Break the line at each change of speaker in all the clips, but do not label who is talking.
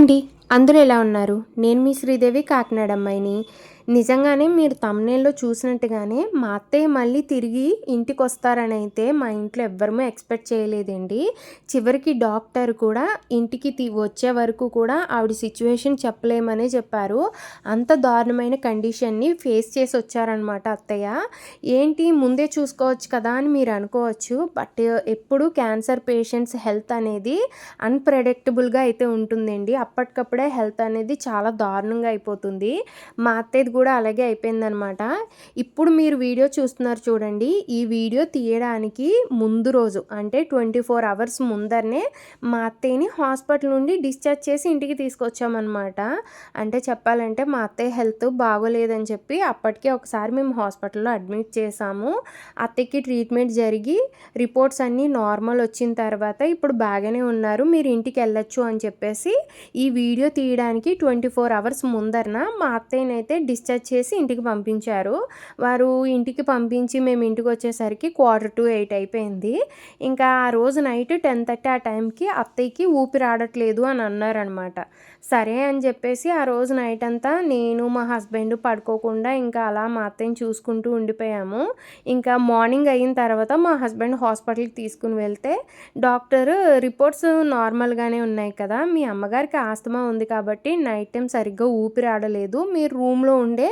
అండి అందరూ ఎలా ఉన్నారు? నేను మీ శ్రీదేవి కాకినాడ అమ్మాయిని. నిజంగానే మీరు తమ్నేల్లో చూసినట్టుగానే మా అత్తయ్య మళ్ళీ తిరిగి ఇంటికి వస్తారని అయితే మా ఇంట్లో ఎవ్వరమూ ఎక్స్పెక్ట్ చేయలేదండి. చివరికి డాక్టర్ కూడా ఇంటికి వచ్చే వరకు కూడా ఆవిడ సిచ్యువేషన్ చెప్పలేమనే చెప్పారు. అంత దారుణమైన కండిషన్ని ఫేస్ చేసి వచ్చారనమాట అత్తయ్య. ఏంటి? ముందే చూసుకోవచ్చు కదా అని మీరు అనుకోవచ్చు. బట్ ఎప్పుడు క్యాన్సర్ పేషెంట్స్ హెల్త్ అనేది అన్ప్రెడిక్టబుల్గా అయితే ఉంటుందండి. అప్పటికప్పుడే హెల్త్ అనేది చాలా దారుణంగా అయిపోతుంది. మా అత్తయ్యది కూడా అలాగే అయిపోయిందనమాట. ఇప్పుడు మీరు వీడియో చూస్తున్నారు చూడండి. ఈ వీడియో తీయడానికి ముందు రోజు అంటే ట్వంటీ ఫోర్ అవర్స్ ముందరనే మా అత్తయ్యని హాస్పిటల్ నుండి డిశ్చార్జ్ చేసి ఇంటికి తీసుకొచ్చామన్నమాట అంటే చెప్పాలంటే మా అత్తయ్య హెల్త్ బాగోలేదని చెప్పి అప్పటికే ఒకసారి మేము హాస్పిటల్లో అడ్మిట్ చేసాము అత్తయ్యకి ట్రీట్మెంట్ జరిగి రిపోర్ట్స్ అన్నీ నార్మల్ వచ్చిన తర్వాత ఇప్పుడు బాగానే ఉన్నారు. మీరు ఇంటికి వెళ్ళొచ్చు అని చెప్పేసి ఈ వీడియో తీయడానికి ట్వంటీ ఫోర్ అవర్స్ ముందరన మా అత్తయ్యనైతే డిశ్చార్జ్ చేసి ఇంటికి పంపించారు. వారు ఇంటికి పంపించి మేము ఇంటికి వచ్చేసరికి క్వార్టర్ టు ఎయిట్ అయిపోయింది. ఇంకా ఆ రోజు నైట్ టెన్ థర్టీ ఆ టైంకి అత్తయ్యకి ఊపిరి ఆడట్లేదు అని అన్నారనమాట సరే అని చెప్పేసి ఆ రోజు నైట్ అంతా నేను మా హస్బెండ్ పడుకోకుండా ఇంకా అలా మా అత్తయ్యని చూసుకుంటూ ఉండిపోయాము. ఇంకా మార్నింగ్ అయిన తర్వాత మా హస్బెండ్ హాస్పిటల్కి తీసుకుని వెళ్తే డాక్టర్ రిపోర్ట్స్ నార్మల్గానే ఉన్నాయి కదా. మీ అమ్మగారికి ఆస్తమా ఉంది కాబట్టి నైట్ టైం సరిగ్గా ఊపిరి ఆడలేదు. మీరు రూమ్లో ఉండే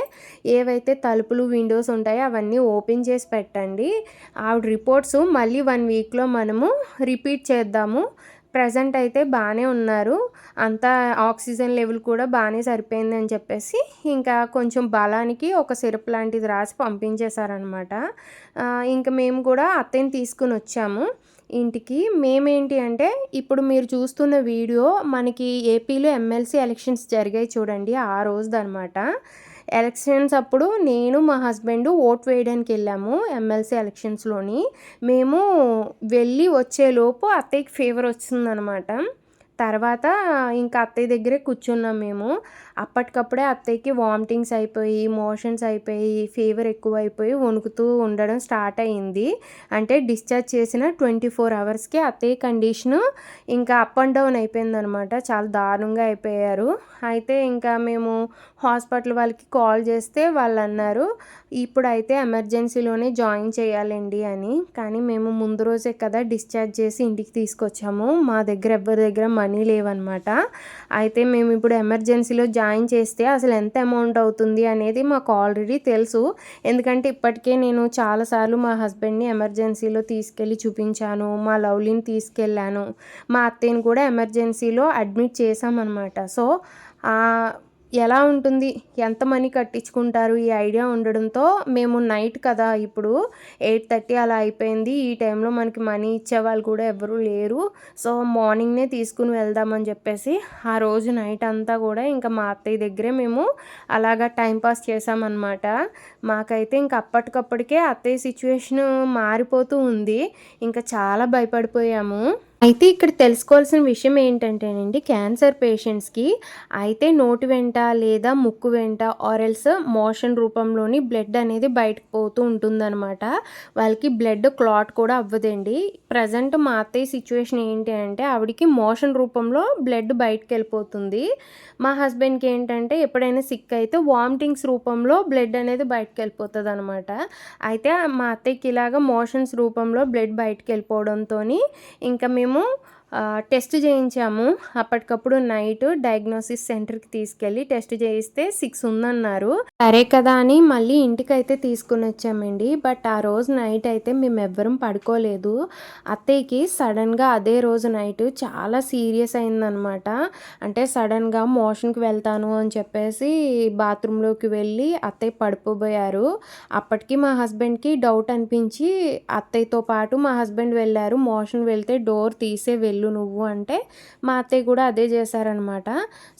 ఏవైతే తలుపులు విండోస్ ఉంటాయో అవన్నీ ఓపెన్ చేసి పెట్టండి. ఆవిడ రిపోర్ట్స్ మళ్ళీ వన్ వీక్లో మనము రిపీట్ చేద్దాము. ప్రజెంట్ అయితే బాగానే ఉన్నారు. అంతా ఆక్సిజన్ లెవెల్ కూడా బాగానే సరిపోయింది అని చెప్పేసి ఇంకా కొంచెం బలానికి ఒక సిరప్ లాంటిది రాసి పంపించేశారనమాట ఇంకా మేము కూడా అత్తయ్యని తీసుకుని వచ్చాము ఇంటికి. మేమేంటి అంటే ఇప్పుడు మీరు చూస్తున్న వీడియో మనకి ఏపీలో ఎమ్మెల్సీ ఎలక్షన్స్ జరిగాయి చూడండి ఆ రోజుదనమాట ఎలక్షన్స్ అప్పుడు నేను మా హస్బెండ్ ఓట్ వేయడానికి వెళ్ళాము ఎమ్మెల్సీ ఎలక్షన్స్లోని. మేము వెళ్ళి వచ్చేలోపు అత్తయ్యకి ఫీవర్ వచ్చిందనమాట. తర్వాత ఇంకా అత్తయ్య దగ్గరే కూర్చున్నాం మేము. అప్పటికప్పుడే అత్తయ్యకి వామిటింగ్స్ అయిపోయి మోషన్స్ అయిపోయి ఫీవర్ ఎక్కువ అయిపోయి వణుకుతూ ఉండడం స్టార్ట్ అయింది అంటే డిశ్చార్జ్ చేసిన ట్వంటీ ఫోర్ అవర్స్కి అత్తయ్య కండిషను ఇంకా అప్ అండ్ డౌన్ అయిపోయిందనమాట. చాలా దారుణంగా అయిపోయారు. అయితే ఇంకా మేము హాస్పిటల్ వాళ్ళకి కాల్ చేస్తే వాళ్ళు అన్నారు ఇప్పుడైతే ఎమర్జెన్సీలోనే జాయిన్ చేయాలండి అని. కానీ మేము ముందు రోజే కదా డిశ్చార్జ్ చేసి ఇంటికి తీసుకొచ్చాము. మా దగ్గర ఎవరి దగ్గర మనీ లేవన్నమాట అయితే మేము ఇప్పుడు ఎమర్జెన్సీలో జాయిన్ చేస్తే అసలు ఎంత అమౌంట్ అవుతుంది అనేది మాకు ఆల్రెడీ తెలుసు. ఎందుకంటే ఇప్పటికే నేను చాలాసార్లు మా హస్బెండ్ని ఎమర్జెన్సీలో తీసుకెళ్ళి చూపించాను మా లవ్లీని తీసుకెళ్ళాను మా అత్తయ్యని కూడా ఎమర్జెన్సీలో అడ్మిట్ చేశామన్నమాట. సో ఎలా ఉంటుంది? ఎంత మనీ కట్టించుకుంటారు? ఈ ఐడియా ఉండడంతో మేము నైట్ కదా ఇప్పుడు ఎయిట్ థర్టీ అలా అయిపోయింది. ఈ టైంలో మనకి మనీ ఇచ్చే వాళ్ళు కూడా ఎవరు లేరు. సో మార్నింగ్నే తీసుకుని వెళ్దామని చెప్పేసి ఆ రోజు నైట్ అంతా కూడా ఇంకా మా అత్తయ్య దగ్గరే మేము అలాగా టైంపాస్ చేసామన్నమాట మాకైతే ఇంక అప్పటికప్పటికే అత్తయ్య సిచ్యువేషన్ మారిపోతూ ఉంది. ఇంకా చాలా భయపడిపోయాము. అయితే ఇక్కడ తెలుసుకోవాల్సిన విషయం ఏంటంటేనండి క్యాన్సర్ పేషెంట్స్కి అయితే నోటి వెంట లేదా ముక్కు వెంట ఆరెల్స్ మోషన్ రూపంలోని బ్లడ్ అనేది బయటకు పోతూ ఉంటుందన్నమాట. వాళ్ళకి బ్లడ్ క్లాట్ కూడా అవ్వదండి. ప్రజెంట్ మా అత్తయ్య సిచ్యువేషన్ ఏంటి అంటే ఆవిడకి మోషన్ రూపంలో బ్లడ్ బయటకు వెళ్ళిపోతుంది. మా హస్బెండ్కి ఏంటంటే ఎప్పుడైనా సిక్ అయితే వామిటింగ్స్ రూపంలో బ్లడ్ అనేది బయటకు వెళ్ళిపోతుంది అనమాట అయితే మా అత్తయ్యకి ఇలాగ మోషన్స్ రూపంలో బ్లడ్ బయటకు వెళ్ళిపోవడంతో ఇంకా మేము మేము టెస్ట్ చేయించాము. అప్పటికప్పుడు నైట్ డయాగ్నోసిస్ సెంటర్కి తీసుకెళ్ళి టెస్ట్ చేయిస్తే సిక్స్ ఉందన్నారు. సరే కదా అని మళ్ళీ ఇంటికి అయితే తీసుకుని వచ్చామండి. బట్ ఆ రోజు నైట్ అయితే మేము ఎవ్వరం పడుకోలేదు. అత్తయ్యకి సడన్గా అదే రోజు నైట్ చాలా సీరియస్ అయిందనమాట. అంటే సడన్గా మోషన్కి వెళ్తాను అని చెప్పేసి బాత్రూంలోకి వెళ్ళి అత్తయ్య పడిపోబోయారు. అప్పటికి మా హస్బెండ్కి డౌట్ అనిపించి అత్తయ్యతో పాటు మా హస్బెండ్ వెళ్ళారు. మోషన్ వెళ్తే డోర్ తీసే వెళ్ళి వెళ్ళు నువ్వు అంటే మా అత్తయ్య కూడా అదే చేశారనమాట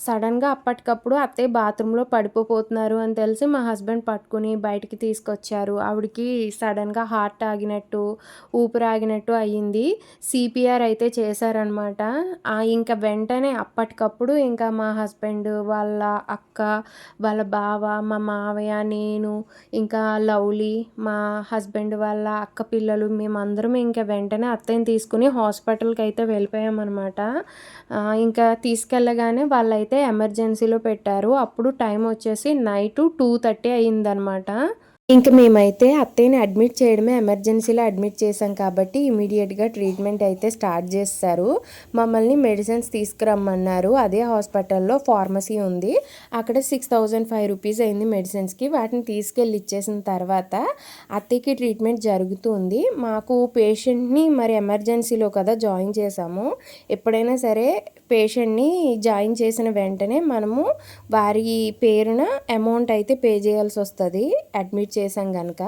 సడన్గా అప్పటికప్పుడు అత్తయ్య బాత్రూంలో పడిపోతున్నారు అని తెలిసి మా హస్బెండ్ పట్టుకుని బయటికి తీసుకొచ్చారు. ఆవిడకి సడన్గా హార్ట్ ఆగినట్టు ఊపిరి ఆగినట్టు అయ్యింది. సిపిఆర్ అయితే చేశారనమాట ఇంకా వెంటనే అప్పటికప్పుడు ఇంకా మా హస్బెండ్ వాళ్ళ అక్క వాళ్ళ బావ మా మావయ్య నేను ఇంకా లవ్లీ మా హస్బెండ్ వాళ్ళ అక్క పిల్లలు మేమందరం ఇంకా వెంటనే అత్తయ్యని తీసుకుని హాస్పిటల్కి అయితే వెళ్ళి వెళ్ళిపోయామన్నమాట. ఇంకా తీసుకెళ్ళగానే వాళ్ళైతే ఎమర్జెన్సీలో పెట్టారు. అప్పుడు టైం వచ్చేసి నైట్ టూ థర్టీ అయ్యిందనమాట ఇంక మేమైతే అత్తయ్యని అడ్మిట్ చేయడమే ఎమర్జెన్సీలో అడ్మిట్ చేసాం కాబట్టి ఇమీడియట్గా ట్రీట్మెంట్ అయితే స్టార్ట్ చేస్తారు. మమ్మల్ని మెడిసిన్స్ తీసుకురమ్మన్నారు. అదే హాస్పిటల్లో ఫార్మసీ ఉంది. అక్కడ సిక్స్ థౌజండ్ ఫైవ్ రూపీస్ అయింది మెడిసిన్స్కి. వాటిని తీసుకెళ్ళి ఇచ్చేసిన తర్వాత అత్తయ్యకి ట్రీట్మెంట్ జరుగుతుంది. మాకు పేషెంట్ని మరి ఎమర్జెన్సీలో కదా జాయిన్ చేసాము ఎప్పుడైనా సరే పేషెంట్ని జాయిన్ చేసిన వెంటనే మనము వారి పేరున అమౌంట్ అయితే పే చేయాల్సి వస్తుంది అడ్మిట్ చేసాం కనుక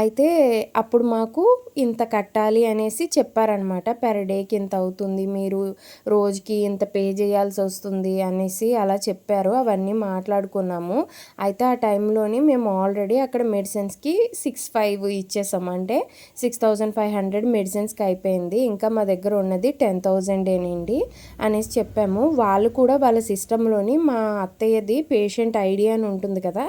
అయితే అప్పుడు మాకు ఇంత కట్టాలి అనేసి చెప్పారనమాట పెర్ డేకి ఇంత అవుతుంది మీరు రోజుకి ఇంత పే చేయాల్సి వస్తుంది అనేసి అలా చెప్పారు. అవన్నీ మాట్లాడుకున్నాము. అయితే ఆ టైంలోని మేము ఆల్రెడీ అక్కడ మెడిసిన్స్కి సిక్స్ ఫైవ్ ఇచ్చేసాం అంటే సిక్స్ థౌజండ్ ఫైవ్ హండ్రెడ్ మెడిసిన్స్కి అయిపోయింది. ఇంకా మా దగ్గర ఉన్నది టెన్ థౌజండేనండి అనేసి చెప్పాము. వాళ్ళు కూడా వాళ్ళ సిస్టంలోని మా అత్తయ్యది పేషెంట్ ఐడి అని ఉంటుంది కదా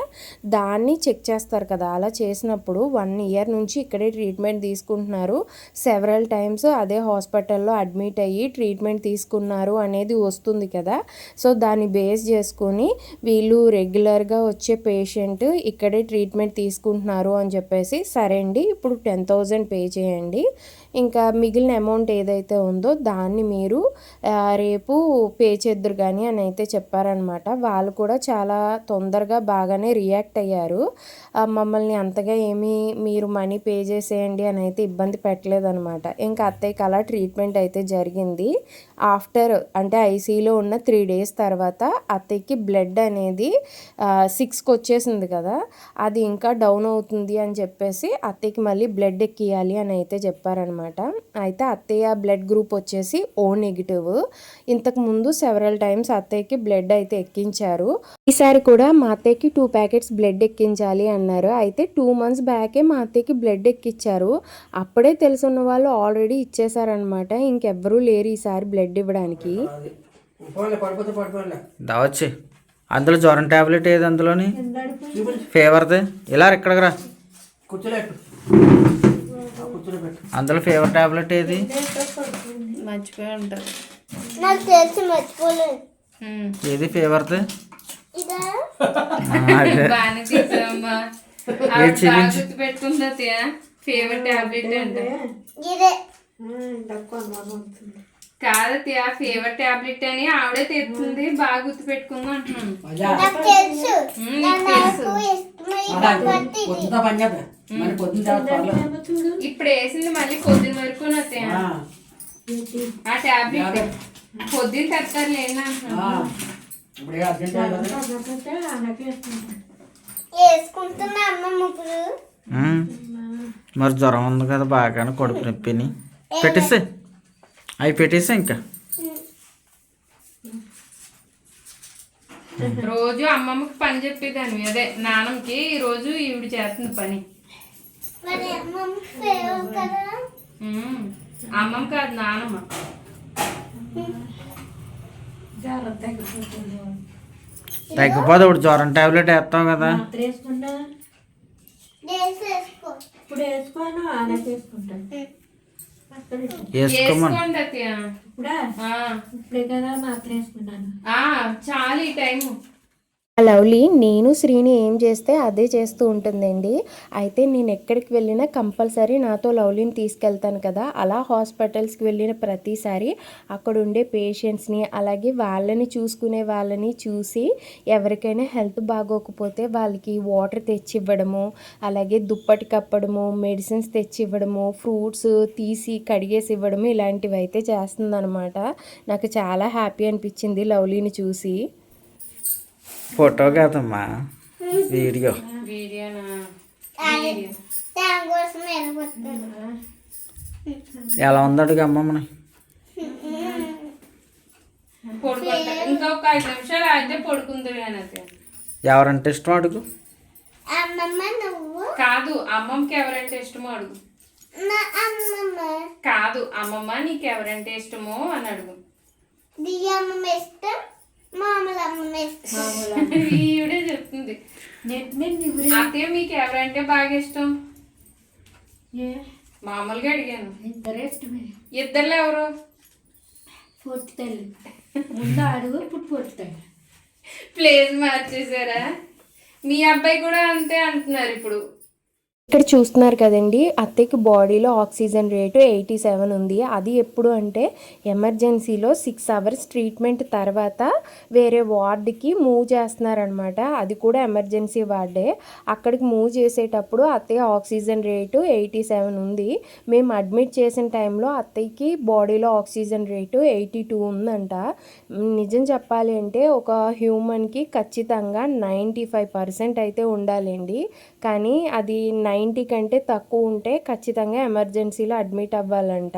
దాన్ని చెక్ చేస్తారు కదా. అలా చేసినప్పుడు వన్ ఇయర్ నుంచి ఇక్కడే ట్రీట్మెంట్ తీసుకుంటున్నారు. సెవరల్ టైమ్స్ అదే హాస్పిటల్లో అడ్మిట్ అయ్యి ట్రీట్మెంట్ తీసుకున్నారు అనేది వస్తుంది కదా. సో దాన్ని బేస్ చేసుకొని వీళ్ళు రెగ్యులర్గా వచ్చే పేషెంట్ ఇక్కడే ట్రీట్మెంట్ తీసుకుంటున్నారు అని చెప్పేసి సరే అండి ఇప్పుడు టెన్ థౌజండ్ పే చేయండి. ఇంకా మిగిలిన అమౌంట్ ఏదైతే ఉందో దాన్ని మీరు రేపు పే చేద్దరు కానీ అని అయితే చెప్పారనమాట వాళ్ళు కూడా చాలా తొందరగా బాగానే రియాక్ట్ అయ్యారు. మమ్మల్ని అంతగా ఏమీ మీరు మనీ పే చేసేయండి అని అయితే ఇబ్బంది పెట్టలేదనమాట ఇంకా అత్తయ్యకి అలా ట్రీట్మెంట్ అయితే జరిగింది. ఆఫ్టర్ అంటే ఐసీలో ఉన్న త్రీ డేస్ తర్వాత అత్తయ్యకి బ్లడ్ అనేది సిక్స్కి వచ్చేసింది కదా అది ఇంకా డౌన్ అవుతుంది అని చెప్పేసి అత్తయ్యకి మళ్ళీ బ్లడ్ ఎక్కియాలి అని అయితే చెప్పారనమాట అయితే అత్తయ్య బ్లడ్ గ్రూప్ వచ్చేసి ఓ నెగిటివ్ ఇంతకు ముందు సెవరల్ టైమ్స్ అత్తయ్యకి బ్లడ్ అయితే ఎక్కించారు. ఈసారి కూడా మా అత్తయ్యకి టూ ప్యాకెట్స్ బ్లడ్ ఎక్కించాలి అన్నారు. అయితే టూ మంత్స్ బ్యాకే మా అత్తయ్యకి బ్లడ్ ఎక్కించారు అప్పుడే తెలుసున్న వాళ్ళు ఆల్రెడీ ఇచ్చేసారనమాట ఇంకెవ్వరూ లేరు ఈసారి బ్లడ్ ఇవ్వడానికి.
దావచ్చి అందులో జ్వరం టాబ్లెట్ ఏది అందులోని? ఫీవర్ది ఇలా ఇక్కడికి రా.
పెట్టు
అందులో ఫీవర్ టాబ్లెట్ ఏది?
మర్చిపోయి ఉంటారు.
నాకు తెలిసి మర్చిపోలేదు
ఏది ఫీవర్ది?
ఫేవర్ టాబ్లెట్ అంటే. ఫేవర్ టాబ్లెట్ అని ఆవిడే తెస్తుంది బాగా గుర్తు పెట్టుకుంది అంటున్నాను
పొద్దున పని చేద్దా మరి పొద్దున తర్వాత పర్లేదు.
ఇప్పుడు వేసింది మళ్ళీ పొద్దున వరకు
ఆ,
ఆ టాబ్లెట్ పొద్దున తెస్తారు లేదు
ఆ.
అంటున్నాను
ఇప్పుడు ఏ అర్జెంట్
వేసుకుంటున్నా అమ్మ ఇప్పుడు
ఉమ్. మరి జ్వరం ఉంది కదా బాగానే కడుపు నొప్పిని. పెట్టేస్తే అవి పెట్టేస్తే ఇంకా.
రోజు అమ్మమ్మకి పని చెప్పేదాన్ని. అదే నాన్నమ్మకి ఈ రోజు ఈవిడ చేస్తుంది పని. అమ్మమ్మ కాదు నానమ్మ.
తగ్గిపోదు ఇప్పుడు జ్వరం టాబ్లెట్ వేస్తావు కదా.
ఇప్పుడు వేసుకోను
వేసుకోండి
ఇప్పుడా? కదా మాత్రం వేసుకున్నాను.
ఆ, చాలు ఈ టైము.
లవ్లీ నేను శ్రీని ఏం చేస్తే అదే చేస్తూ ఉంటుందండి. అయితే నేను ఎక్కడికి వెళ్ళినా కంపల్సరీ నాతో లవ్లీని తీసుకెళ్తాను కదా. అలా హాస్పిటల్స్కి వెళ్ళిన ప్రతిసారి అక్కడ ఉండే పేషెంట్స్ని అలాగే వాళ్ళని చూసుకునే వాళ్ళని చూసి ఎవరికైనా హెల్త్ బాగోకపోతే వాళ్ళకి వాటర్ తెచ్చి ఇవ్వడము అలాగే దుప్పటి కప్పడము మెడిసిన్స్ తెచ్చి ఇవ్వడము ఫ్రూట్స్ తీసి కడిగేసి ఇవ్వడము ఇలాంటివి అయితే చేస్తుందన్నమాట. నాకు చాలా హ్యాపీ అనిపించింది లవ్లీని చూసి.
ఫోటో కాదమ్మా. వీడియో. ఎలా ఉంది అడుగు అమ్మమ్మని
పడుకుంటా ఇంకా ఒక ఐదు నిమిషాలు అయితే పడుకుంది కానీ అత్తయ్య
ఎవరంటే ఇష్టం అడుగు?
అమ్మమ్మ నువ్వు?
కాదు అమ్మమ్మకి ఎవరంటే ఇష్టమో అడుగు.
నా అమ్మమ్మ.
కాదు అమ్మమ్మ నీకు ఎవరంటే ఇష్టమో అని అడుగు.
ఇష్టం
ఈవిడే చెప్తుంది. అత్తయ్య మీకు ఎవరంటే బాగా ఇష్టం?
ఏ?
మామూలుగా అడిగాను.
ఇద్దరు ఇష్టమే
ఇద్దరులో ఎవరు?
పొట్టి తల్లి. ముందు అడుగు ఇప్పుడు పొట్టి తల్లి.
ప్లేస్ మార్చేసారా మీ అబ్బాయి కూడా అంతే అంటున్నారు ఇప్పుడు.
ఇక్కడ చూస్తున్నారు కదండి అత్తయ్యకి బాడీలో ఆక్సిజన్ రేటు ఎయిటీ సెవెన్ ఉంది. అది ఎప్పుడు అంటే ఎమర్జెన్సీలో సిక్స్ అవర్స్ ట్రీట్మెంట్ తర్వాత వేరే వార్డుకి మూవ్ చేస్తున్నారనమాట అది కూడా ఎమర్జెన్సీ వార్డే. అక్కడికి మూవ్ చేసేటప్పుడు అత్తయ్య ఆక్సిజన్ రేటు ఎయిటీ సెవెన్ ఉంది. మేము అడ్మిట్ చేసిన టైంలో అత్తయ్యకి బాడీలో ఆక్సిజన్ రేటు ఎయిటీ టూ ఉందంట. నిజం చెప్పాలి అంటే ఒక హ్యూమన్కి ఖచ్చితంగా నైంటీ ఫైవ్ పర్సెంట్ అయితే ఉండాలండి. కానీ అది నైంటీ కంటే తక్కువ ఉంటే ఖచ్చితంగా ఎమర్జెన్సీలో అడ్మిట్ అవ్వాలంట.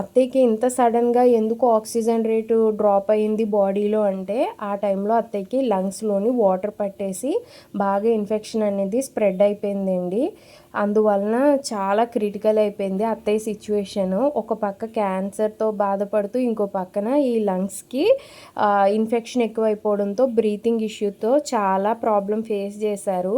అత్తయ్యకి ఇంత సడన్గా ఎందుకు ఆక్సిజన్ రేటు డ్రాప్ అయింది బాడీలో అంటే ఆ టైంలో అత్తయ్యకి లంగ్స్లోని వాటర్ పట్టేసి బాగా ఇన్ఫెక్షన్ అనేది స్ప్రెడ్ అయిపోయిందండి. అందువలన చాలా క్రిటికల్ అయిపోయింది అత్తయ్య సిచ్యువేషను ఒక పక్క క్యాన్సర్తో బాధపడుతూ ఇంకో పక్కన ఈ లంగ్స్కి ఇన్ఫెక్షన్ ఎక్కువైపోవడంతో బ్రీతింగ్ ఇష్యూతో చాలా ప్రాబ్లం ఫేస్ చేశారు.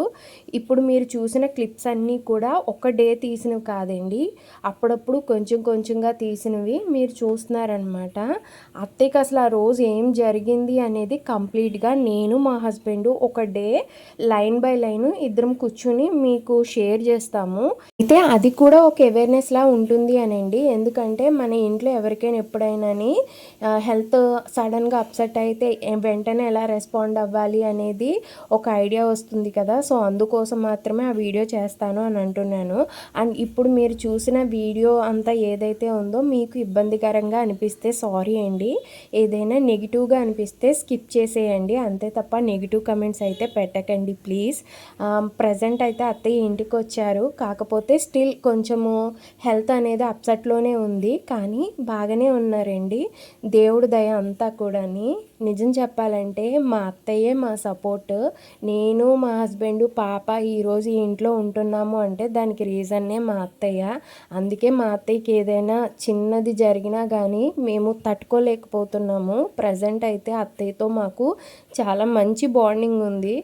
ఇప్పుడు మీరు చూసిన క్లిప్స్ అన్నీ కూడా ఒక డే తీసినవి కాదండి. అప్పుడప్పుడు కొంచెం కొంచెంగా తీసినవి మీరు చూస్తున్నారనమాట అత్తయ్యకి అసలు ఆ రోజు ఏం జరిగింది అనేది కంప్లీట్గా నేను మా హస్బెండ్ ఒక డే లైన్ బై లైన్ ఇద్దరం కూర్చుని మీకు షేర్ చేస్తాను చేస్తాము. అయితే అది కూడా ఒక అవేర్నెస్ లా ఉంటుంది అనండి. ఎందుకంటే మన ఇంట్లో ఎవరికైనా ఎప్పుడైనాని హెల్త్ సడన్గా అప్సెట్ అయితే వెంటనే ఎలా రెస్పాండ్ అవ్వాలి అనేది ఒక ఐడియా వస్తుంది కదా. సో అందుకోసం మాత్రమే ఆ వీడియో చేస్తాను అని అంటున్నాను. అండ్ ఇప్పుడు మీరు చూసిన వీడియో అంతా ఏదైతే ఉందో మీకు ఇబ్బందికరంగా అనిపిస్తే సారీ అండి. ఏదైనా నెగిటివ్గా అనిపిస్తే స్కిప్ చేసేయండి. అంతే తప్ప నెగిటివ్ కమెంట్స్ అయితే పెట్టకండి ప్లీజ్ ప్రజెంట్ అయితే అత్తయ్య ఇంటికి వచ్చారు కాకపోతే స్టిల్ కొంచెము హెల్త్ అనేది అప్సెట్లోనే ఉంది. కానీ బాగానే ఉన్నారండి. దేవుడు దయ అంతా కూడాని. నిజం చెప్పాలంటే మా అత్తయ్యే మా సపోర్ట్ నేను మా హస్బెండ్ పాప ఈరోజు ఇంట్లో ఉంటున్నాము అంటే దానికి రీజన్నే మా అత్తయ్య. అందుకే మా అత్తయ్యకి ఏదైనా చిన్నది జరిగినా కానీ మేము తట్టుకోలేకపోతున్నాము. ప్రజెంట్ అయితే అత్తయ్యతో మాకు చాలా మంచి బాండింగ్ ఉంది.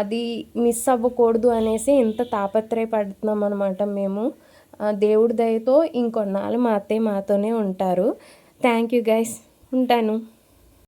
అది మిస్ అవ్వకూడదు అనేసి ఇంత తాపత్రయపడుతున్నాం అనమాట మేము. దేవుడి దయతో ఇంకొన్నాళ్ళు మా అత్తయ్య మాతోనే ఉంటారు. థ్యాంక్ యూ గైస్ ఉంటాను.